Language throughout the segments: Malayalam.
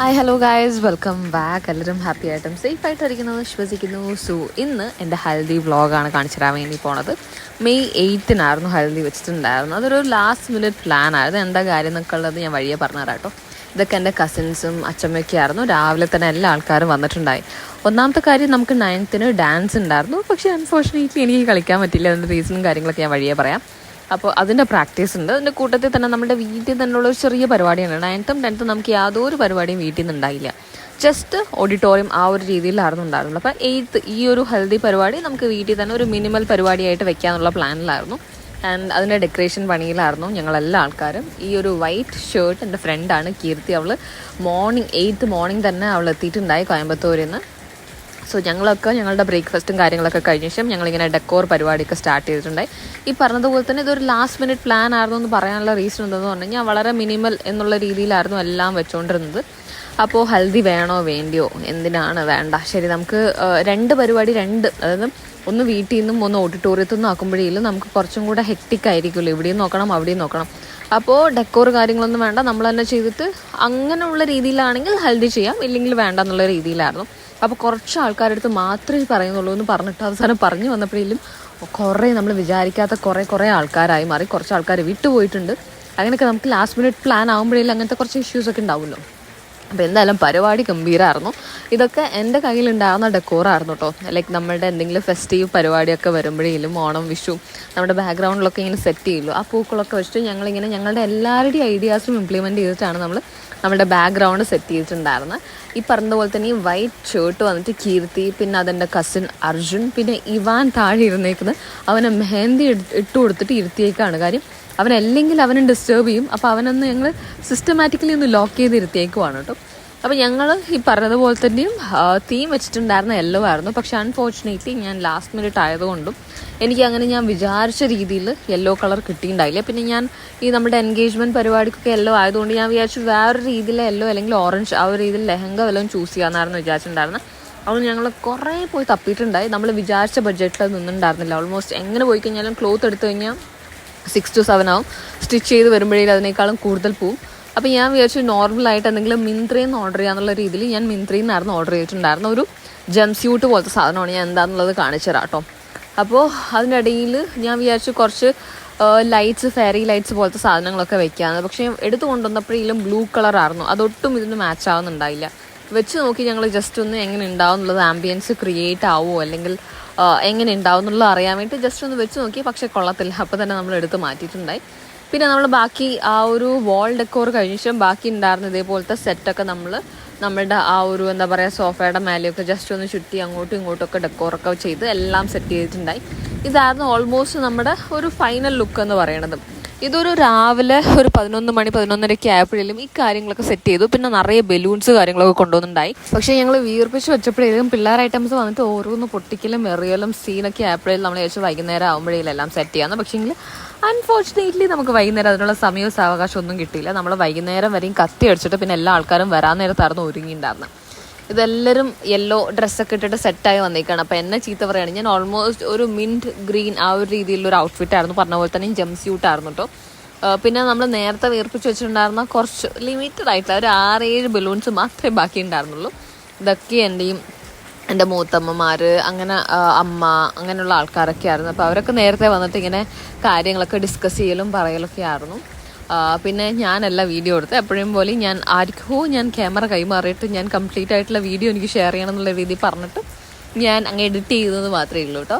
Hi hello guys welcome back എല്ലാവരും ഹാപ്പി ആയിട്ടും സേഫ് ആയിട്ടിരിക്കുന്നു വിശ്വസിക്കുന്നു. സോ ഇന്ന് എന്റെ ഹൽദി വ്ളോഗാണ് കാണിച്ചു തരാൻ വേണ്ടി പോണത്. മെയ് എയ്റ്റിനായിരുന്നു ഹൽദി വെച്ചിട്ടുണ്ടായിരുന്നു. അതൊരു ലാസ്റ്റ് മിനിറ്റ് പ്ലാൻ ആയിരുന്നു. എന്താ കാര്യം എന്നൊക്കെ ഉള്ളത് ഞാൻ വഴിയെ പറഞ്ഞു തരാം കേട്ടോ. ഇതൊക്കെ എന്റെ കസിൻസും അച്ഛമ്മയൊക്കെ ആയിരുന്നു. രാവിലെ തന്നെ എല്ലാ ആൾക്കാരും വന്നിട്ടുണ്ടായി. ഒന്നാമത്തെ കാര്യം നമുക്ക് നയൻത്തിന് ഡാൻസ് ഉണ്ടായിരുന്നു. പക്ഷേ അൺഫോർച്ചുനേറ്റ്ലി എനിക്ക് കളിക്കാൻ പറ്റില്ല. അതിന്റെ റീസണും കാര്യങ്ങളൊക്കെ ഞാൻ വഴിയെ പറയാം. അപ്പോൾ അതിന്റെ പ്രാക്ടീസ് ഉണ്ട്. അതിന്റെ കൂട്ടത്തിൽ തന്നെ നമ്മുടെ വീട്ടിൽ തന്നെയുള്ള ഒരു ചെറിയ പരിപാടിയാണ്. നയൻത്തും ടെൻത്തും നമുക്ക് യാതൊരു പരിപാടിയും വീട്ടിൽ നിന്ന് ഉണ്ടായില്ല. ജസ്റ്റ് ഓഡിറ്റോറിയം ആ ഒരു രീതിയിലായിരുന്നു ഉണ്ടായിരുന്നത്. അപ്പോൾ എയ്ത്ത് ഈ ഒരു ഹെൽത്തി പരിപാടി നമുക്ക് വീട്ടിൽ തന്നെ ഒരു മിനിമൽ പരിപാടിയായിട്ട് വെക്കാനുള്ള പ്ലാനിലായിരുന്നു ആൻഡ് അതിന്റെ ഡെക്കറേഷൻ പണിയിലായിരുന്നു ഞങ്ങളെല്ലാ ആൾക്കാരും. ഈ ഒരു വൈറ്റ് ഷർട്ട് എന്റെ ഫ്രണ്ടാണ് കീർത്തി. അവൾ മോർണിംഗ് എയ്ത്ത് മോർണിംഗ് തന്നെ അവൾ എത്തിയിട്ടുണ്ടായി കോയമ്പത്തൂരിൽ നിന്ന് സോ ഞങ്ങളൊക്കെ ഞങ്ങളുടെ ബ്രേക്ക്ഫാസ്റ്റും കാര്യങ്ങളൊക്കെ കഴിഞ്ഞ ശേഷം ഞങ്ങളിങ്ങനെ ഡെക്കോർ പരിപാടിയൊക്കെ സ്റ്റാർട്ട് ചെയ്തിട്ടുണ്ടായി. ഈ പറഞ്ഞതുപോലെ തന്നെ ഇതൊരു ലാസ്റ്റ് മിനിറ്റ് പ്ലാൻ ആയിരുന്നു എന്ന് പറയാനുള്ള റീസൺ എന്തെന്ന് പറഞ്ഞു കഴിഞ്ഞാൽ വളരെ മിനിമൽ എന്നുള്ള രീതിയിലായിരുന്നു എല്ലാം വെച്ചുകൊണ്ടിരുന്നത് അപ്പോൾ ഹൽദി വേണോ വേണ്ടിയോ? എന്തിനാണ് വേണ്ട? ശരി നമുക്ക് രണ്ട് പരിപാടി രണ്ട്. അതായത് ഒന്ന് വീട്ടിൽ നിന്നും ഒന്ന് ഓഡിറ്റോറിയത്തിൽ നിന്നും ആക്കുമ്പോഴേലും നമുക്ക് കുറച്ചും കൂടെ ഹെക്ടിക് ആയിരിക്കുമല്ലോ. ഇവിടെയും നോക്കണം അവിടെയും നോക്കണം. അപ്പോൾ ഡെക്കോർ കാര്യങ്ങളൊന്നും വേണ്ട. നമ്മൾ തന്നെ ചെയ്തിട്ട് അങ്ങനെയുള്ള രീതിയിലാണെങ്കിൽ ഹൽദി ചെയ്യാം. ഇല്ലെങ്കിൽ വേണ്ട എന്നുള്ള രീതിയിലായിരുന്നു. അപ്പോൾ കുറച്ച് ആൾക്കാരുടെ അടുത്ത് മാത്രമേ പറയുന്നുള്ളൂ എന്ന് പറഞ്ഞിട്ട് അവസാനം പറഞ്ഞു വന്നപ്പോഴേലും കുറേ നമ്മൾ വിചാരിക്കാത്ത കുറേ കുറേ ആൾക്കാരായി മാറി. കുറച്ച് ആൾക്കാർ വിട്ടുപോയിട്ടുണ്ട്. അങ്ങനെയൊക്കെ നമുക്ക് ലാസ്റ്റ് മിനിറ്റ് പ്ലാൻ ആകുമ്പോഴേലും അങ്ങനത്തെ കുറച്ച് ഇഷ്യൂസ് ഒക്കെ ഉണ്ടാവുമല്ലോ. അപ്പോൾ എന്തായാലും പരിപാടി ഗംഭീരമായിരുന്നു ഇതൊക്കെ എന്റെ കയ്യിലുണ്ടാകുന്ന ഡെക്കോറായിരുന്നു കേട്ടോ ലൈക്ക് നമ്മുടെ എന്തെങ്കിലും ഫെസ്റ്റീവ് പരിപാടിയൊക്കെ വരുമ്പോഴേലും ഓണം വിഷു നമ്മുടെ ബാക്ക്ഗ്രൗണ്ടിലൊക്കെ ഇങ്ങനെ സെറ്റ് ചെയ്യുമല്ലോ ആ പൂക്കളൊക്കെ വെച്ചിട്ട് ഞങ്ങളിങ്ങനെ ഞങ്ങളുടെ എല്ലാവരുടെയും ഐഡിയാസും ഇംപ്ലിമെന്റ് ചെയ്തിട്ടാണ് നമ്മൾ നമ്മുടെ ബാക്ക്ഗ്രൗണ്ട് സെറ്റ് ചെയ്തിട്ടുണ്ടായിരുന്നു. ഈ പറഞ്ഞതുപോലെ തന്നെ ഈ വൈറ്റ് ഷേർട്ട് വന്നിട്ട് കീർത്തി പിന്നെ അതെന്റെ കസിൻ അർജുൻ പിന്നെ ഇവാൻ താഴെ ഇരുന്നേക്കുന്നത്. അവനെ മെഹന്തി ഇട്ട് കൊടുത്തിട്ട് ഇരുത്തിയേക്കാണ്. കാര്യം അവൻ അല്ലെങ്കിൽ അവനെ ഡിസ്റ്റേബ് ചെയ്യും. അപ്പോൾ അവനൊന്ന് ഞങ്ങൾ സിസ്റ്റമാറ്റിക്കലി ഒന്ന് ലോക്ക് ചെയ്ത് ഇരുത്തിയേക്കുവാണ് കേട്ടോ. അപ്പോൾ ഞങ്ങൾ ഈ പറഞ്ഞതുപോലെ തന്നെയും തീം വെച്ചിട്ടുണ്ടായിരുന്ന യെല്ലോ ആയിരുന്നു. പക്ഷെ അൺഫോർച്ചുനേറ്റ്ലി ഞാൻ ലാസ്റ്റ് മിനിറ്റ് ആയതുകൊണ്ടും എനിക്ക് അങ്ങനെ ഞാൻ വിചാരിച്ച രീതിയിൽ യെല്ലോ കളർ കിട്ടിയിട്ടുണ്ടായില്ല. പിന്നെ ഞാൻ ഈ നമ്മുടെ എൻഗേജ്മെന്റ് പരിപാടിക്കൊക്കെ യെല്ലോ ആയതുകൊണ്ട് ഞാൻ വിചാരിച്ചു വേറൊരു രീതിയിലെ യെല്ലോ അല്ലെങ്കിൽ ഓറഞ്ച് ആ ഒരു രീതിയിൽ ലെഹങ്ക വല്ലതും ചൂസ് ചെയ്യാമെന്നായിരുന്നു വിചാരിച്ചിട്ടുണ്ടായിരുന്നത് അവൾ ഞങ്ങൾ കുറേ പോയി തപ്പിയിട്ടുണ്ടായി. നമ്മൾ വിചാരിച്ച ബഡ്ജറ്റിൽ നിന്നുണ്ടായിരുന്നില്ല ഓൾമോസ്റ്റ് എങ്ങനെ പോയി കഴിഞ്ഞാലും ക്ലോത്ത് എടുത്തു കഴിഞ്ഞാൽ സിക്സ് ടു സെവൻ ആവും. സ്റ്റിച്ച് ചെയ്ത് വരുമ്പോഴേക്കും അതിനേക്കാളും കൂടുതൽ പോവും. അപ്പോൾ ഞാൻ വിചാരിച്ചു നോർമലായിട്ട് എന്തെങ്കിലും മിന്ത്രയിൽ നിന്ന് ഓർഡർ ചെയ്യാന്നുള്ള രീതിയിൽ ഞാൻ മിന്ത്രയിൽ നിന്നായിരുന്നു ഓർഡർ ചെയ്തിട്ടുണ്ടായിരുന്ന ഒരു ജം സ്യൂട്ട് പോലത്തെ സാധനമാണ് ഞാൻ എന്താണെന്നുള്ളത് കാണിച്ചു തരാം കേട്ടോ അപ്പോൾ അതിനിടയിൽ ഞാൻ വിചാരിച്ചു കുറച്ച് ലൈറ്റ്സ് ഫെയറി ലൈറ്റ്സ് പോലത്തെ സാധനങ്ങളൊക്കെ വെക്കാമെന്ന് പക്ഷേ എടുത്തു കൊണ്ടുവന്നപ്പോഴേലും ബ്ലൂ കളറായിരുന്നു അതൊട്ടും ഇതിന് മാച്ച് ആവുന്നുണ്ടായില്ല. വെച്ച് നോക്കി ഞങ്ങൾ ജസ്റ്റ് ഒന്ന് എങ്ങനെ ഉണ്ടാവും എന്നുള്ളത് ആംബിയൻസ് ക്രിയേറ്റ് ആവുമോ അല്ലെങ്കിൽ എങ്ങനെ ഉണ്ടാവും എന്നുള്ളത് അറിയാൻ വേണ്ടി ജസ്റ്റ് ഒന്ന് വെച്ച് നോക്കി. പക്ഷേ കൊള്ളത്തില്ല. അപ്പോൾ തന്നെ നമ്മൾ എടുത്ത് മാറ്റിയിട്ടുണ്ടായി. പിന്നെ നമ്മൾ ബാക്കി ആ ഒരു വാൾ ഡെക്കോർ കഴിഞ്ഞ ശേഷം ബാക്കി ഉണ്ടായിരുന്ന ഇതേപോലത്തെ സെറ്റൊക്കെ നമ്മൾ നമ്മളുടെ ആ ഒരു എന്താ പറയുക സോഫയുടെ മേലെയൊക്കെ ജസ്റ്റ് ഒന്ന് ചുറ്റി അങ്ങോട്ടും ഇങ്ങോട്ടും ഒക്കെ ഡെക്കോറൊക്കെ ചെയ്ത് എല്ലാം സെറ്റ് ചെയ്തിട്ടുണ്ടായി. ഇതായിരുന്നു ഓൾമോസ്റ്റ് നമ്മുടെ ഒരു ഫൈനൽ ലുക്ക് എന്ന് പറയണത്. ഇതൊരു രാവിലെ ഒരു പതിനൊന്ന് മണി പതിനൊന്നരയ്ക്ക് ആയപ്പോഴേലും ഈ കാര്യങ്ങളൊക്കെ സെറ്റ് ചെയ്തു. പിന്നെ നിറയെ ബലൂൺസ് കാര്യങ്ങളൊക്കെ കൊണ്ടുവന്നിട്ടുണ്ടായി പക്ഷേ ഞങ്ങൾ വീർപ്പിച്ച് വെച്ചപ്പോഴേലും പിള്ളേർ ഐറ്റംസ് വന്നിട്ട് ഓരോന്ന് പൊട്ടിക്കലും എറിയലും സീനൊക്കെ ആയപ്പോഴേലും നമ്മൾ ചോദിച്ചാൽ വൈകുന്നേരം ആകുമ്പോഴേലും എല്ലാം സെറ്റ് ചെയ്യാമെന്ന് പക്ഷേങ്കിൽ അൺഫോർച്ചുനേറ്റ്ലി നമുക്ക് വൈകുന്നേരം അതിനുള്ള സമയവും സാവകാശം ഒന്നും കിട്ടിയില്ല. നമ്മൾ വൈകുന്നേരം വരെയും കത്തി അടിച്ചിട്ട് പിന്നെ എല്ലാ ആൾക്കാരും വരാൻ നേരത്തായിരുന്നു ഒരുങ്ങിയിട്ടുണ്ടായിരുന്നു ഇതെല്ലാവരും യെല്ലോ ഡ്രസ്സൊക്കെ ഇട്ടിട്ട് സെറ്റായി വന്നേക്കാണ്. അപ്പോൾ എന്നെ ചീത്ത പറയുകയാണ് ഞാൻ ഓൾമോസ്റ്റ് ഒരു മിന്റ് ഗ്രീൻ ആ ഒരു രീതിയിലുള്ള ഒരു ഔട്ട്ഫിറ്റ് ആയിരുന്നു. പറഞ്ഞ പോലെ തന്നെ ജം സ്യൂട്ടായിരുന്നു കേട്ടോ പിന്നെ നമ്മൾ നേരത്തെ വീർപ്പിച്ച് വെച്ചിട്ടുണ്ടായിരുന്ന കുറച്ച് ലിമിറ്റഡ് ആയിട്ടുള്ള ഒരു ആറേഴ് ബലൂൺസ് മാത്രമേ ബാക്കി ഉണ്ടായിരുന്നുള്ളൂ ഇതൊക്കെ എന്റെയും എന്റെ മൂത്തമ്മമാർ അങ്ങനെ അമ്മ അങ്ങനെയുള്ള ആൾക്കാരൊക്കെ ആയിരുന്നു അപ്പോൾ അവരൊക്കെ നേരത്തെ വന്നിട്ട് ഇങ്ങനെ കാര്യങ്ങളൊക്കെ ഡിസ്കസ് ചെയ്യലും പറയലൊക്കെ ആയിരുന്നു. പിന്നെ ഞാനല്ല വീഡിയോ എടുത്ത് എപ്പോഴും പോലെ ഞാൻ ആർക്കോ ഞാൻ ക്യാമറ കൈമാറിയിട്ട് ഞാൻ കംപ്ലീറ്റ് ആയിട്ടുള്ള വീഡിയോ എനിക്ക് ഷെയർ ചെയ്യണം എന്നുള്ള രീതിയിൽ പറഞ്ഞിട്ട് ഞാൻ അങ്ങ് എഡിറ്റ് ചെയ്തത് മാത്രമേ ഉള്ളൂ കേട്ടോ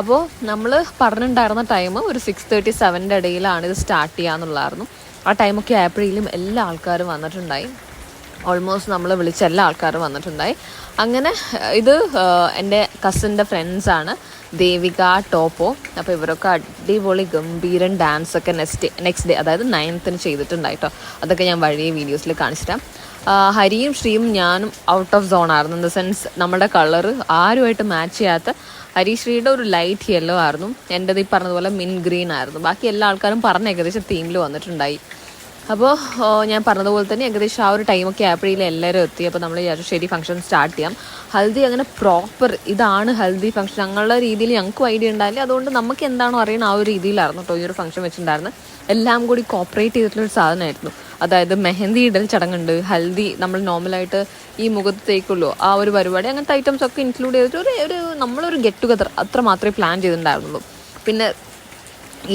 അപ്പോൾ നമ്മൾ പറഞ്ഞിട്ടുണ്ടായിരുന്ന ടൈം ഒരു സിക്സ് തേർട്ടി സെവന്റെ ഇടയിലാണ് ഇത് സ്റ്റാർട്ട് ചെയ്യാന്നുള്ളതായിരുന്നു ആ ടൈമൊക്കെ ആയപ്പോഴേലും എല്ലാ ആൾക്കാരും വന്നിട്ടുണ്ടായി. ഓൾമോസ്റ്റ് നമ്മൾ വിളിച്ച എല്ലാ ആൾക്കാരും വന്നിട്ടുണ്ടായി. അങ്ങനെ ഇത് എന്റെ കസിന്റെ ഫ്രണ്ട്സാണ് ദേവിക ടോപ്പോ. അപ്പോൾ ഇവരൊക്കെ അടിപൊളി ഗംഭീരൻ ഡാൻസ് ഒക്കെ നെക്സ്റ്റ് നെക്സ്റ്റ് ഡേ അതായത് നയൻത്തിന് ചെയ്തിട്ടുണ്ടായിട്ടോ അതൊക്കെ ഞാൻ വഴിയെ വീഡിയോസിൽ കാണിച്ചിട്ടാം ഹരിയും ശ്രീയും ഞാനും ഔട്ട് ഓഫ് സോൺ ആയിരുന്നു. ഇൻ ദ സെൻസ് നമ്മുടെ കളർ ആരുമായിട്ട് മാച്ച് ചെയ്യാത്ത ഹരിശ്രീയുടെ ഒരു ലൈറ്റ് യെല്ലോ ആയിരുന്നു. എന്റെത് ഈ പറഞ്ഞതുപോലെ മിൻ ഗ്രീൻ ആയിരുന്നു. ബാക്കി എല്ലാ ആൾക്കാരും പറഞ്ഞ ഏകദേശം തീമിൽ വന്നിട്ടുണ്ടായി. അപ്പോൾ ഞാൻ പറഞ്ഞതുപോലെ തന്നെ ഏകദേശം ആ ഒരു ടൈമൊക്കെ ആയപ്പോഴേലും എല്ലാവരും എത്തി. അപ്പോൾ നമ്മൾ വിചാരിച്ചു ശരി ഫംഗ്ഷൻ സ്റ്റാർട്ട് ചെയ്യാം. ഹൽദി അങ്ങനെ പ്രോപ്പർ ഇതാണ് ഹൽദി ഫംഗ്ഷൻ ഞങ്ങളുടെ രീതിയിൽ ഞങ്ങൾക്കും ഐഡിയ ഉണ്ടായില്ല. അതുകൊണ്ട് നമുക്ക് എന്താണോ അറിയണം ആ ഒരു രീതിയിലായിരുന്നു കേട്ടോ ഈ ഒരു ഫംഗ്ഷൻ വെച്ചിട്ടുണ്ടായിരുന്നത് എല്ലാം കൂടി കോപ്പറേറ്റ് ചെയ്തിട്ടുള്ള ഒരു സാധനമായിരുന്നു. അതായത് മെഹന്തി ഇടൽ ചടങ്ങുണ്ട്. ഹൽദി നമ്മൾ നോർമലായിട്ട് ഈ മുഖത്ത് തേക്കുള്ളൂ. ആ ഒരു പരിപാടി അങ്ങനത്തെ ഐറ്റംസ് ഒക്കെ ഇൻക്ലൂഡ് ചെയ്തിട്ട് ഒരു ഒരു നമ്മളൊരു ഗെറ്റ് ടുഗദർ അത്ര മാത്രമേ പ്ലാൻ ചെയ്തിട്ടുണ്ടായിരുന്നുള്ളൂ. പിന്നെ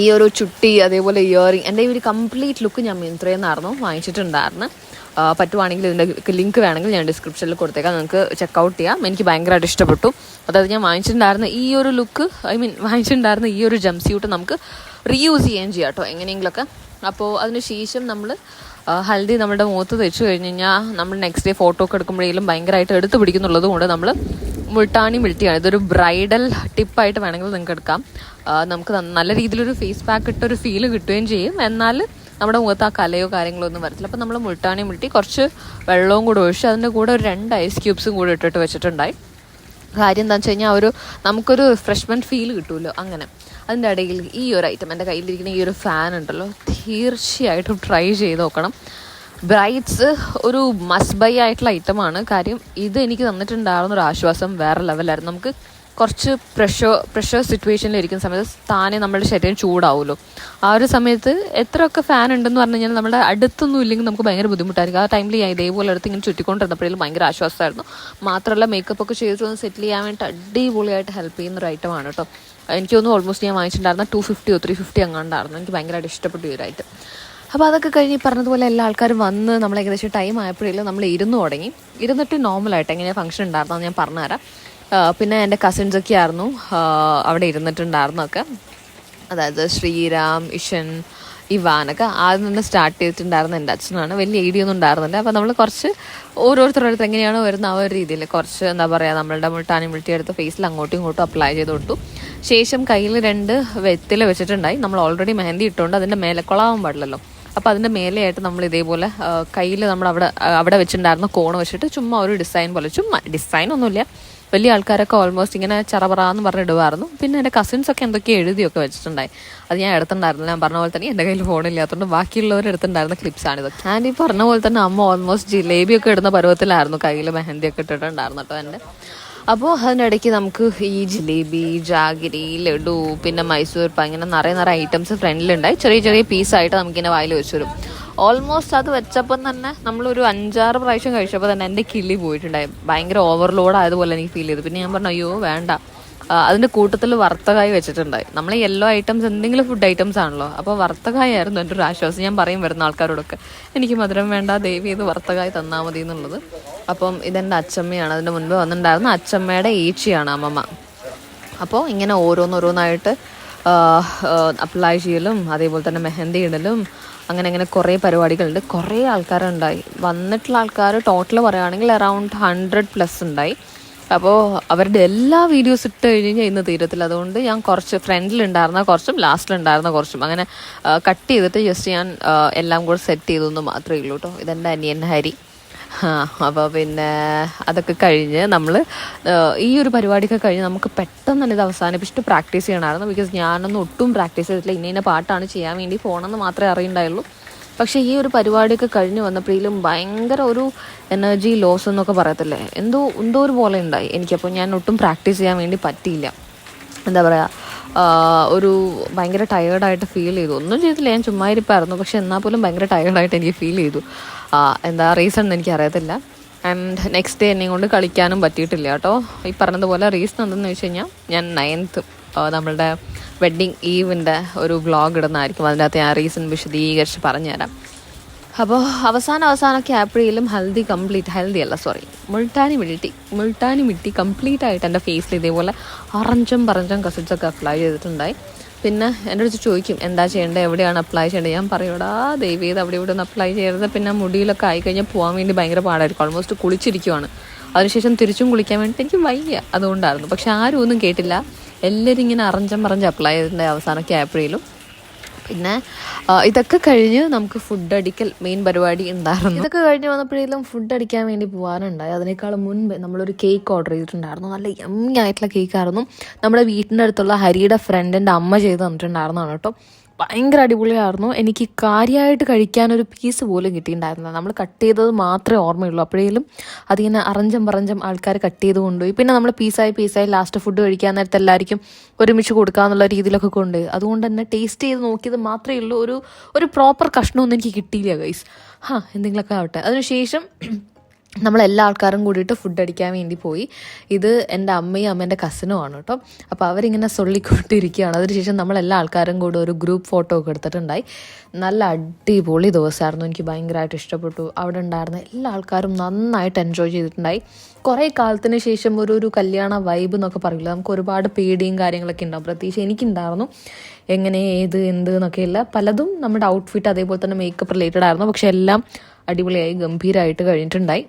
ഈ ഒരു ചുട്ടി അതേപോലെ ഇയറിങ് എന്റെ ഈ ഒരു കംപ്ലീറ്റ് ലുക്ക് ഞാൻ മിന്ത്രയിൽ നിന്നായിരുന്നു വാങ്ങിച്ചിട്ടുണ്ടായിരുന്നു. പറ്റുവാണെങ്കിൽ ഇതിന്റെ ലിങ്ക് വേണമെങ്കിൽ ഞാൻ ഡിസ്ക്രിപ്ഷനിൽ കൊടുത്തേക്കാം നിങ്ങൾക്ക് ചെക്കൗട്ട് ചെയ്യാം. എനിക്ക് ഭയങ്കരമായിട്ട് ഇഷ്ടപ്പെട്ടു. അതായത് ഞാൻ വാങ്ങിച്ചിട്ടുണ്ടായിരുന്ന ഈ ഒരു ലുക്ക് ഐ മീൻ വാങ്ങിച്ചിട്ടുണ്ടായിരുന്ന ഈ ഒരു ജംപ് സ്യൂട്ട് നമുക്ക് റീയൂസ് ചെയ്യുകയും ചെയ്യാം കേട്ടോ എങ്ങനെയെങ്കിലുമൊക്കെ അപ്പോൾ അതിന് ശേഷം നമ്മൾ ഹൽദി നമ്മുടെ മുഖത്ത് തെച്ചു കഴിഞ്ഞ് കഴിഞ്ഞാൽ നമ്മൾ നെക്സ്റ്റ് ഡേ ഫോട്ടോ ഒക്കെ എടുക്കുമ്പോഴേലും ഭയങ്കരമായിട്ട് എടുത്ത് പിടിക്കുന്നുള്ളത് കൊണ്ട് നമ്മൾ മുൾട്ടാണി മിൾട്ടിയാണ്. ഇതൊരു ബ്രൈഡൽ ടിപ്പായിട്ട് വേണമെങ്കിൽ നിങ്ങൾക്ക് എടുക്കാം. നമുക്ക് നല്ല രീതിയിലൊരു ഫേസ് പാക്ക് ഇട്ട ഒരു ഫീൽ കിട്ടുകയും ചെയ്യും. എന്നാൽ നമ്മുടെ മുഖത്ത് ആ കലയോ കാര്യങ്ങളോ ഒന്നും വരത്തില്ല. അപ്പം നമ്മൾ മുൾട്ടാണി മിൾട്ടി കുറച്ച് വെള്ളവും കൂടെ ഒഴിച്ച് അതിന്റെ കൂടെ ഒരു രണ്ട് ഐസ് ക്യൂബ്സും കൂടെ ഇട്ടിട്ട് വെച്ചിട്ടുണ്ടായി. കാര്യം എന്താണെന്ന് വെച്ച് കഴിഞ്ഞാൽ ഒരു നമുക്കൊരു റിഫ്രഷ്മെന്റ് ഫീൽ കിട്ടുമല്ലോ അങ്ങനെ. അതിന്റെ ഇടയിൽ ഈ ഒരു ഐറ്റം എന്റെ കയ്യിലിരിക്കുന്ന ഈ ഒരു ഫാൻ ഉണ്ടല്ലോ തീർച്ചയായിട്ടും ട്രൈ ചെയ്ത് നോക്കണം. ബ്രൈറ്റ്സ് ഒരു മസ്റ്റ് ബൈ ആയിട്ടുള്ള ഐറ്റമാണ് കാര്യം ഇത് എനിക്ക് തന്നിട്ടുണ്ടാകുന്ന ഒരു ആശ്വാസം വേറെ ലെവലായിരുന്നു നമുക്ക് കുറച്ച് പ്രഷർ പ്രഷർ സിറ്റുവേഷനിലിരിക്കുന്ന സമയത്ത് താനെ നമ്മുടെ ശരീരം ചൂടാവുമല്ലോ ആ ഒരു സമയത്ത് എത്രയൊക്കെ ഫാൻ ഉണ്ടെന്ന് പറഞ്ഞു കഴിഞ്ഞാൽ നമ്മുടെ അടുത്തൊന്നും ഇല്ലെങ്കിൽ നമുക്ക് ഭയങ്കര ബുദ്ധിമുട്ടായിരിക്കും. ആ ടൈമിൽ ഞാൻ ഇതേപോലെ അടുത്ത് ഇങ്ങനെ ചുറ്റിക്കൊണ്ടിരുന്നപ്പോഴും ഭയങ്കര ആശ്വാസമായിരുന്നു. മാത്രമല്ല മേക്കപ്പ് ഒക്കെ ചെയ്തിട്ട് ഒന്ന് സെറ്റിൽ ചെയ്യാൻ വേണ്ടി അടിപൊളിയായിട്ട് ഹെൽപ്പ് ചെയ്യുന്ന ഒരു ഐറ്റമാണ് കേട്ടോ. എനിക്കൊന്നും ഓൾമോസ്റ്റ് ഞാൻ വാങ്ങിച്ചിട്ടുണ്ടായിരുന്ന ടു ഫിഫ്റ്റിയോ ത്രീ ഫിഫ്റ്റി അങ്ങാണ്ടായിരുന്നു എനിക്ക് ഭയങ്കരമായിട്ട് ഇഷ്ടപ്പെട്ടു ഇവരായിട്ട് അപ്പോൾ അതൊക്കെ കഴിഞ്ഞ് പറഞ്ഞതുപോലെ എല്ലാ ആൾക്കാരും വന്ന് നമ്മൾ ഏകദേശം ടൈം ആയപ്പോഴേലും നമ്മൾ ഇരുന്ന് തുടങ്ങി. ഇരുന്നിട്ട് നോർമലായിട്ട് എങ്ങനെയാണ് ഫംഗ്ഷൻ ഉണ്ടായിരുന്നതെന്ന് ഞാൻ പറഞ്ഞുതരാം. പിന്നെ എന്റെ കസിൻസൊക്കെ ആയിരുന്നു. അവിടെ ഇരുന്നിട്ടുണ്ടായിരുന്നൊക്കെ അതായത് ശ്രീരാം ഇഷൻ ഇവാനൊക്കെ ആദ്യം നിന്ന് സ്റ്റാർട്ട് ചെയ്തിട്ടുണ്ടായിരുന്ന എന്റെ അച്ഛനാണ്. വലിയ ഐഡിയ ഒന്നും ഉണ്ടായിരുന്നില്ല. അപ്പോൾ നമ്മൾ കുറച്ച് ഓരോരുത്തരോടത്ത് എങ്ങനെയാണോ വരുന്ന ആ ഒരു രീതിയിൽ കുറച്ച് എന്താ പറയുക നമ്മളുടെ മുട്ടാനിമിളിറ്റി എടുത്ത് ഫേസിൽ അങ്ങോട്ടും ഇങ്ങോട്ടും അപ്ലൈ ചെയ്ത് കൊടുത്തു. ശേഷം കയ്യിൽ രണ്ട് വെത്തില വെച്ചിട്ടുണ്ടായി. നമ്മൾ ഓൾറെഡി മെഹന്തി ഇട്ടുകൊണ്ട് അതിന്റെ മേലെ കൊളാവാൻ പാടില്ലല്ലോ. അപ്പോൾ അതിന്റെ മേലെയായിട്ട് നമ്മൾ ഇതേപോലെ കയ്യിൽ നമ്മൾ അവിടെ അവിടെ വെച്ചിട്ടുണ്ടായിരുന്ന കോൺ വെച്ചിട്ട് ചുമ്മാ ഒരു ഡിസൈൻ പോലെ ചുമ്മാ ഡിസൈൻ ഒന്നുമില്ല. വലിയ ആൾക്കാരൊക്കെ ഓൾമോസ്റ്റ് ഇങ്ങനെ ചറപറാന്ന് പറഞ്ഞിടുമായിരുന്നു പിന്നെ എന്റെ കസിൻസ് ഒക്കെ എന്തൊക്കെയോ എഴുതിയൊക്കെ വെച്ചിട്ടുണ്ടായി. അത് ഞാൻ എടുത്തിട്ടുണ്ടായിരുന്നില്ല. ഞാൻ പറഞ്ഞ പോലെ തന്നെ എന്റെ കയ്യിൽ ഫോണില്ലാത്തതുകൊണ്ട് ബാക്കിയുള്ളവർ എടുത്തിട്ടുണ്ടായിരുന്ന ക്ലിപ്സാണ് ഇതൊക്കെ. ആൻഡ് ഈ പറഞ്ഞ പോലെ തന്നെ അമ്മ ഓൾമോസ്റ്റ് ജിലേബിയൊക്കെ ഇടുന്ന പരുവത്തിലായിരുന്നു കയ്യിൽ മെഹന്തിയൊക്കെ ഇട്ടിട്ടുണ്ടായിരുന്നു കേട്ടോ എന്റെ. അപ്പോൾ അതിനിടയ്ക്ക് നമുക്ക് ഈ ജിലേബി ജാഗിരി ലഡു പിന്നെ മൈസൂർ പ ഇങ്ങനെ നിറയെ നിറയെ ഐറ്റംസ് ഫ്രണ്ടിലുണ്ടായി ചെറിയ ചെറിയ പീസായിട്ട് നമുക്കിങ്ങനെ വായിൽ വെച്ച് വരും ഓൾമോസ്റ്റ് അത് വെച്ചപ്പം തന്നെ നമ്മളൊരു അഞ്ചാറ് പ്രാവശ്യം കഴിച്ചപ്പോൾ തന്നെ എന്റെ കിളി പോയിട്ടുണ്ടായി. ഭയങ്കര ഓവർലോഡ് ആയതുപോലെ എനിക്ക് ഫീൽ ചെയ്തു. പിന്നെ ഞാൻ പറഞ്ഞു അയ്യോ വേണ്ട. അതിന്റെ കൂട്ടത്തിൽ വറുത്തകായ വെച്ചിട്ടുണ്ടായി നമ്മൾ യെല്ലോ ഐറ്റംസ് എന്തെങ്കിലും ഫുഡ് ഐറ്റംസ് ആണല്ലോ. അപ്പോൾ വറുത്തകായ ആയിരുന്നു എന്റെ ഒരു ആശ്വാസം. ഞാൻ പറയും വരുന്ന ആൾക്കാരോടൊക്കെ എനിക്ക് മധുരം വേണ്ട ദേവി ഇത് വറുത്തകായ തന്നാൽ മതി എന്നുള്ളത്. അപ്പം ഇതെന്റെ അച്ചമ്മയാണ്. അതിന്റെ മുൻപ് വന്നിട്ടുണ്ടായിരുന്ന അച്ചമ്മയുടെ ഏച്ചിയാണ് അമ്മമ്മ. അപ്പോൾ ഇങ്ങനെ ഓരോന്നോരോന്നായിട്ട് അപ്ലൈ ചെയ്യലും അതേപോലെ തന്നെ മെഹന്തി ഇടലും അങ്ങനെ അങ്ങനെ കുറേ പരിപാടികളുണ്ട്. കുറേ ആൾക്കാരുണ്ടായി. വന്നിട്ടുള്ള ആൾക്കാർ ടോട്ടൽ പറയുകയാണെങ്കിൽ അറൗണ്ട് ഹൺഡ്രഡ് പ്ലസ് ഉണ്ടായി. അപ്പോൾ അവരുടെ എല്ലാ വീഡിയോസ് ഇട്ട് കഴിഞ്ഞ് കഴിഞ്ഞാൽ ഇന്ന് തീരത്തില്ല. അതുകൊണ്ട് ഞാൻ കുറച്ച് ഫ്രണ്ടിലുണ്ടായിരുന്ന കുറച്ചും ലാസ്റ്റിലുണ്ടായിരുന്ന കുറച്ചും. അങ്ങനെ കട്ട് ചെയ്തിട്ട് ജസ്റ്റ് ഞാൻ എല്ലാം കൂടെ സെറ്റ് ചെയ്തൊന്ന് മാത്രമേ ഉള്ളൂ കേട്ടോ ഇതെന്റെ അനിയൻ ഹരി. അപ്പോൾ പിന്നെ അതൊക്കെ കഴിഞ്ഞ് നമ്മൾ ഈ ഒരു പരിപാടിയൊക്കെ കഴിഞ്ഞ് നമുക്ക് പെട്ടെന്ന് തന്നെ ഇത് അവസാനിപ്പിച്ചിട്ട് പ്രാക്ടീസ് ചെയ്യണമായിരുന്നു. ബിക്കോസ് ഞാനൊന്നും ഒട്ടും പ്രാക്ടീസ് ചെയ്തിട്ടില്ല. ഇന്ന ഇന്ന പാട്ടാണ് ചെയ്യാൻ വേണ്ടി പോകണമെന്ന് മാത്രമേ അറിയണ്ടായുള്ളൂ. പക്ഷേ ഈ ഒരു പരിപാടിയൊക്കെ കഴിഞ്ഞ് വന്നപ്പോഴേലും ഭയങ്കര ഒരു എനർജി ലോസ് എന്നൊക്കെ പറയത്തില്ലേ? എന്തോ എന്തോ ഒരു പോലെ ഉണ്ടായി. എനിക്കപ്പോൾ ഞാൻ ഒട്ടും പ്രാക്ടീസ് ചെയ്യാൻ വേണ്ടി പറ്റിയില്ല. എന്താ പറയുക ഒരു ഭയങ്കര ടയേർഡായിട്ട് ഫീൽ ചെയ്തു. ഒന്നും ചെയ്തില്ല ഞാൻ ചുമ്മാ ഇരിപ്പായിരുന്നു. പക്ഷെ എന്നാൽ പോലും ഭയങ്കര ടയേർഡായിട്ട് എനിക്ക് ഫീൽ ചെയ്തു. എന്താ റീസൺ എന്ന് അറിയത്തില്ല ആൻഡ് നെക്സ്റ്റ് ഡേ എന്നെ കൊണ്ട് കളിക്കാനും പറ്റിയിട്ടില്ല കേട്ടോ. ഈ പറഞ്ഞതുപോലെ റീസൺ എന്തെന്ന് വെച്ച് കഴിഞ്ഞാൽ ഞാൻ നയൻത്ത് നമ്മളുടെ വെഡ്ഡിങ് ഈവിന്റെ ഒരു വ്ളോഗ് ഇടുന്നതായിരിക്കും. അതിനകത്ത് ഞാൻ റീസൺ വിശദീകരിച്ച് പറഞ്ഞുതരാം. അപ്പോൾ അവസാനം അവസാനമൊക്കെ ആപ്പിളിലും ഹൽദി കംപ്ലീറ്റ് ഹൽദി അല്ല സോറി മുൾട്ടാനി മിട്ടി മുൾട്ടാനി മിട്ടി കംപ്ലീറ്റ് ആയിട്ട് എന്റെ ഫേസിൽ ഇതേപോലെ അറഞ്ചും പറഞ്ചും കസിച്ചൊക്കെ അപ്ലൈ ചെയ്തിട്ടുണ്ടായി. പിന്നെ എന്റെ അടുത്ത് ചോദിക്കും എന്താ ചെയ്യേണ്ടത്? എവിടെയാണ് അപ്ലൈ ചെയ്യേണ്ടത്? ഞാൻ പറയൂടാ ദൈവം ഇത് അവിടെ ഇവിടെ ഒന്ന് അപ്ലൈ ചെയ്യരുത്. പിന്നെ മുടിയിലൊക്കെ ആയിക്കഴിഞ്ഞാൽ പോകാൻ വേണ്ടി ഭയങ്കര പാടായിരിക്കും. ഓൾമോസ്റ്റ് കുളിച്ചിരിക്കുവാണ്. അതിനുശേഷം തിരിച്ചും കുളിക്കാൻ വേണ്ടി എനിക്ക് വയ്യ. അതുകൊണ്ടായിരുന്നു. പക്ഷെ ആരും ഒന്നും കേട്ടില്ല. എല്ലാവരും ഇങ്ങനെ അറഞ്ചം പറഞ്ഞ് അപ്ലൈ ചെയ്തിട്ടുണ്ട് അവസാനം ആപ്പിളിലും പിന്നെ ഇതൊക്കെ കഴിഞ്ഞ് നമുക്ക് ഫുഡ് അടിക്കൽ മെയിൻ പരിപാടി ഉണ്ടായിരുന്നു. ഇതൊക്കെ കഴിഞ്ഞ് വന്നപ്പോഴേലും ഫുഡ് അടിക്കാൻ വേണ്ടി പോകാനുണ്ടായി അതിനേക്കാൾ മുൻപ് നമ്മളൊരു കേക്ക് ഓർഡർ ചെയ്തിട്ടുണ്ടായിരുന്നു. നല്ല യമ്മി ആയിട്ടുള്ള കേക്കായിരുന്നു നമ്മുടെ വീട്ടിന്റെ അടുത്തുള്ള ഹരിയുടെ ഫ്രണ്ടിന്റെ അമ്മ ചെയ്ത് തന്നിട്ടുണ്ടായിരുന്നതാണ് കേട്ടോ. ഭയങ്കര അടിപൊളിയായിരുന്നു. എനിക്ക് കാര്യമായിട്ട് കഴിക്കാൻ ഒരു പീസ് പോലും കിട്ടിയിട്ടുണ്ടായിരുന്നില്ല നമ്മൾ കട്ട് ചെയ്തത് മാത്രമേ ഓർമ്മയുള്ളൂ. അപ്പോഴേലും അതിങ്ങനെ അറഞ്ചം പറഞ്ചം ആൾക്കാർ കട്ട് ചെയ്ത് കൊണ്ടുപോയി. പിന്നെ നമ്മൾ പീസായി പീസായി ലാസ്റ്റ് ഫുഡ് കഴിക്കാൻ നേരത്തെ എല്ലാവർക്കും ഒരുമിച്ച് കൊടുക്കാന്നുള്ള രീതിയിലൊക്കെ കൊണ്ടുപോയി അതുകൊണ്ട് തന്നെ ടേസ്റ്റ് ചെയ്ത് നോക്കിയത് മാത്രമേ ഉള്ളൂ. ഒരു ഒരു പ്രോപ്പർ കഷ്ണമൊന്നും എനിക്ക് കിട്ടിയില്ല ഗൈസ് ഹാ എന്തെങ്കിലുമൊക്കെ ആവട്ടെ. അതിനുശേഷം നമ്മളെല്ലാ ആൾക്കാരും കൂടിയിട്ട് ഫുഡ് അടിക്കാൻ വേണ്ടി പോയി. ഇത് എന്റെ അമ്മയും അമ്മേന്റെ കസിനും ആണ് കേട്ടോ അപ്പോൾ അവരിങ്ങനെ സൊള്ളിക്കൊണ്ടിരിക്കുകയാണ്. അതിനുശേഷം നമ്മളെല്ലാ ആൾക്കാരും കൂടി ഒരു ഗ്രൂപ്പ് ഫോട്ടോ ഒക്കെ എടുത്തിട്ടുണ്ടായി. നല്ല അടിപൊളി ദിവസമായിരുന്നു. എനിക്ക് ഭയങ്കരമായിട്ട് ഇഷ്ടപ്പെട്ടു. അവിടെ ഉണ്ടായിരുന്ന എല്ലാ ആൾക്കാരും നന്നായിട്ട് എൻജോയ് ചെയ്തിട്ടുണ്ടായി. കുറേ കാലത്തിന് ശേഷം ഒരു ഒരു കല്യാണ വൈബ് എന്നൊക്കെ പറയില്ല? നമുക്ക് ഒരുപാട് പേടിയും കാര്യങ്ങളൊക്കെ ഉണ്ടാവും. പ്രത്യേകിച്ച് എനിക്കുണ്ടായിരുന്നു. എങ്ങനെ ഏത് എന്ത് എന്നൊക്കെയില്ല പലതും നമ്മുടെ ഔട്ട്ഫിറ്റ് അതേപോലെ തന്നെ മേക്കപ്പ് റിലേറ്റഡ് ആയിരുന്നു. പക്ഷെ എല്ലാം അടിപൊളിയായി ഗംഭീരമായിട്ട് കഴിഞ്ഞിട്ടുണ്ടായി.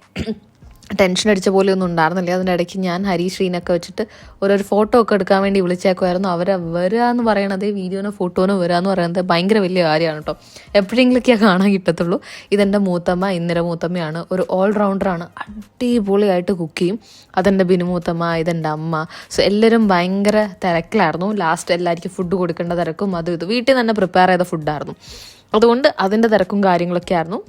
ടെൻഷൻ അടിച്ച പോലെ ഒന്നും ഉണ്ടായിരുന്നില്ല. അതിന്റെ ഇടയ്ക്ക് ഞാൻ ഹരീശ്രീനൊക്കെ വെച്ചിട്ട് ഓരോ ഫോട്ടോ ഒക്കെ എടുക്കാൻ വേണ്ടി വിളിച്ചേക്കുമായിരുന്നു അവരെ വരിക എന്ന് പറയണത് വീഡിയോനോ ഫോട്ടോനോ വരിക എന്ന് പറയുന്നത് ഭയങ്കര വലിയ കാര്യമാണ് കേട്ടോ എപ്പോഴെങ്കിലൊക്കെയാണ് കാണാൻ കിട്ടത്തുള്ളൂ. ഇതെന്റെ മൂത്തമ്മ ഇന്ദിര മൂത്തമ്മയാണ്. ഒരു ഓൾറൗണ്ടറാണ് അടിപൊളിയായിട്ട് കുക്ക് ചെയ്യും. അതെന്റെ ബിനു മൂത്തമ്മ ഇതെന്റെ അമ്മ. സോ എല്ലാവരും ഭയങ്കര തിരക്കിലായിരുന്നു. ലാസ്റ്റ് എല്ലാവർക്കും ഫുഡ് കൊടുക്കേണ്ട തിരക്കും അതും ഇത്. വീട്ടിൽ തന്നെ പ്രിപ്പയർ ചെയ്ത ഫുഡായിരുന്നു അതുകൊണ്ട് അതിന്റെ തിരക്കും കാര്യങ്ങളൊക്കെ ആയിരുന്നു.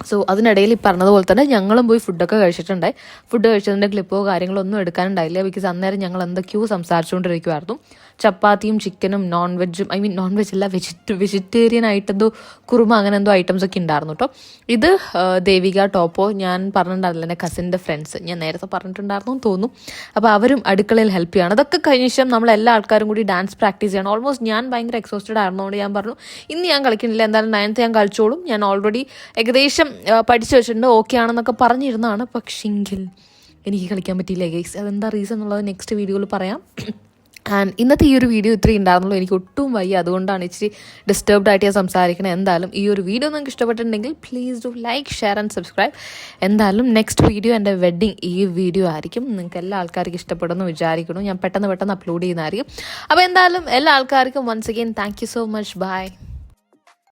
സോ അതിനിടയിൽ ഈ പറഞ്ഞതുപോലെ തന്നെ ഞങ്ങളും പോയി ഫുഡൊക്കെ കഴിച്ചിട്ടുണ്ട് ഫുഡ് കഴിച്ചതിന്റെ ക്ലിപ്പോ കാര്യങ്ങളോ ഒന്നും എടുക്കാനുണ്ടായില്ല ബിക്കോസ് അന്നേരം ഞങ്ങൾ എന്തൊക്കെയോ സംസാരിച്ചുകൊണ്ടിരിക്കുമായിരുന്നു ചപ്പാത്തിയും ചിക്കനും നോൺ വെജും ഐ മീൻ നോൺ വെജ് അല്ല വെജിറ്റ വെജിറ്റേറിയൻ ആയിട്ട് എന്തോ കുറുമ അങ്ങനെ എന്തോ ഐറ്റംസ് ഒക്കെ ഉണ്ടായിരുന്നു കേട്ടോ ഇത് ദേവിക ടോപ്പോ ഞാൻ പറഞ്ഞിട്ടുണ്ടായിരുന്നില്ല എന്റെ കസിന്റെ ഫ്രണ്ട്സ് ഞാൻ നേരത്തെ പറഞ്ഞിട്ടുണ്ടായിരുന്നു എന്ന് തോന്നുന്നു. അപ്പോൾ അവരും അടുക്കളയിൽ ഹെൽപ്പ് ചെയ്യണം. അതൊക്കെ കഴിഞ്ഞ ശേഷം നമ്മൾ എല്ലാ ആൾക്കാരും കൂടി ഡാൻസ് പ്രാക്ടീസ് ചെയ്യണം. ഓൾമോസ്റ്റ് ഞാൻ ഭയങ്കര എക്സോസ്റ്റഡ് ആയിരുന്നതുകൊണ്ട് ഞാൻ പറഞ്ഞു ഇന്ന് ഞാൻ കളിക്കുന്നില്ല. എന്തായാലും നയൻത്ത് ഞാൻ കളിച്ചോളും. ഞാൻ ഓൾറെഡി ഏകദേശം പഠിച്ചു വെച്ചിട്ടുണ്ട്. ഓക്കെ ആണെന്നൊക്കെ പറഞ്ഞിരുന്നതാണ്. പക്ഷെങ്കിൽ എനിക്ക് കളിക്കാൻ പറ്റിയില്ല ഗൈസ് അതെന്താ റീസൺ എന്നുള്ളത് നെക്സ്റ്റ് വീഡിയോയിൽ പറയാം. ആൻഡ് ഇന്നത്തെ ഈ ഒരു വീഡിയോ ഇത്രയും ഉണ്ടായിരുന്നുള്ളൂ. എനിക്ക് ഒട്ടും വയ്യ. അതുകൊണ്ടാണ് ഇച്ചിരി ഡിസ്റ്റർബ്ഡ് ആയിട്ട് ഞാൻ സംസാരിക്കണത് എന്തായാലും ഈ ഒരു വീഡിയോ നിങ്ങൾക്ക് ഇഷ്ടപ്പെട്ടിട്ടുണ്ടെങ്കിൽ please do like share and subscribe എന്തായാലും നെക്സ്റ്റ് വീഡിയോ എന്റെ വെഡ്ഡിങ് ഈ വീഡിയോ ആയിരിക്കും. നിങ്ങൾക്ക് എല്ലാ ആൾക്കാർക്കും ഇഷ്ടപ്പെടുമെന്ന് വിചാരിക്കുന്നു. ഞാൻ പെട്ടെന്ന് പെട്ടെന്ന് അപ്ലോഡ് ചെയ്യുന്നതായിരിക്കും. അപ്പോൾ എന്തായാലും എല്ലാ ആൾക്കാർക്കും once again thank you so much bye